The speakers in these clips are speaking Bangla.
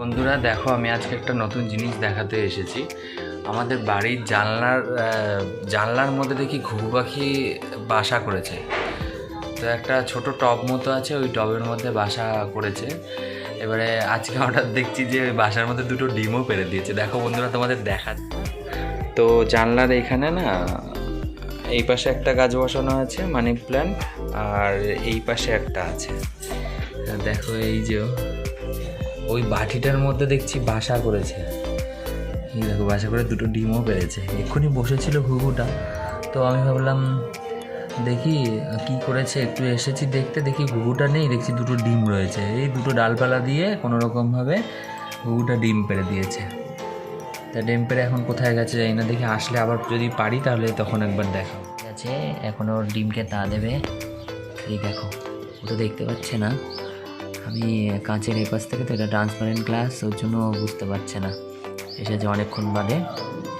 বন্ধুরা, দেখো, আমি আজকে একটা নতুন জিনিস দেখাতে এসেছি। আমাদের বাড়ির জানলার জানলার মধ্যে দেখি ঘুঘু পাখি বাসা করেছে। তো একটা ছোট টব মতো আছে, ওই টবের মধ্যে বাসা করেছে। এবারে আজকে হঠাৎ দেখছি যে ওই বাসার মধ্যে দুটো ডিমও পেরে দিয়েছে। দেখো বন্ধুরা, তোমাদের দেখা। তো জানলার এখানে না, এই পাশে একটা গাছ বসানো আছে, মানি প্ল্যান্ট, আর এই পাশে একটা আছে। দেখো, এই যে ওই বাটিটার মধ্যে দেখছি বাসা করেছে। এই দেখো, বাসা করে দুটো ডিমও পেরেছে। এক্ষুনি বসেছিল ঘুঘুটা, তো আমি ভাবলাম, দেখি, কি করেছে? একটু এসেছি দেখতে, দেখি ঘুঘুটা নেই, দেখছি দুটো ডিম রয়েছে। এই দুটো ডালপালা দিয়ে কোনো রকমভাবে ঘুঘুটা ডিম পেরে দিয়েছে। তা ডিম পেরে এখন কোথায় গেছে জানি না, দেখি আসলে আবার যদি পারি তাহলে তখন একবার ঠিক আছে এখন ওর ডিমকে তা দেবে। এই দেখো ও তো দেখতে পাচ্ছে না। আমি কাঁচের এপাশ থেকে তো এটা ট্রান্সপারেন্ট গ্লাস ওর জন্য বুঝতে পারছে না এসেছে অনেকক্ষণ বাদে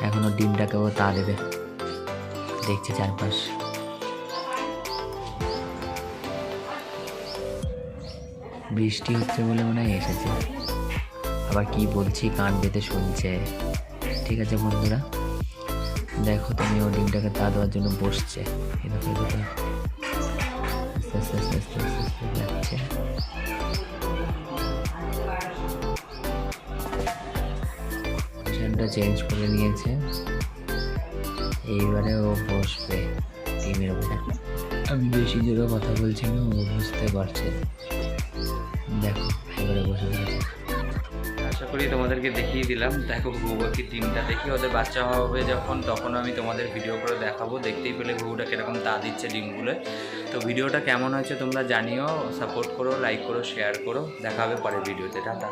এখন ওর ডিমটাকে ও তা দেবে দেখছে চারপাশ বৃষ্টি হচ্ছে বলে মনে হয় এসেছে আবার কি বলছি কান পেতে শুনছে ঠিক আছে বন্ধুরা দেখো তুমি ও ডিমটাকে তা দেওয়ার জন্য বসছে এই দেখো আস্তে আস্তে আস্তে আস্তে আস্তে যাচ্ছে পজিশনটা চেঞ্জ করে নিয়েছে। এইবারে ও বসবে ডিমের উপরে। আমি বেশি জোরে কথা বলছি না, ও বুঝতে পারছে। দেখো, এবারে বসে গেছে আশা করি তোমাদেরকে দেখিয়ে দিলাম। দেখো ঘুঘু পাখির ডিমটা দেখি ওদের বাচ্চা হবে যখন, তখন আমি তোমাদের ভিডিও করে দেখাবো। দেখতেই পেলে ঘুঘুটা কীরকম তা দিচ্ছে ডিমগুলো তো ভিডিওটা কেমন হয়েছে তোমরা জানিও সাপোর্ট করো লাইক করো শেয়ার করো। দেখা হবে পরের ভিডিওতে টাটা।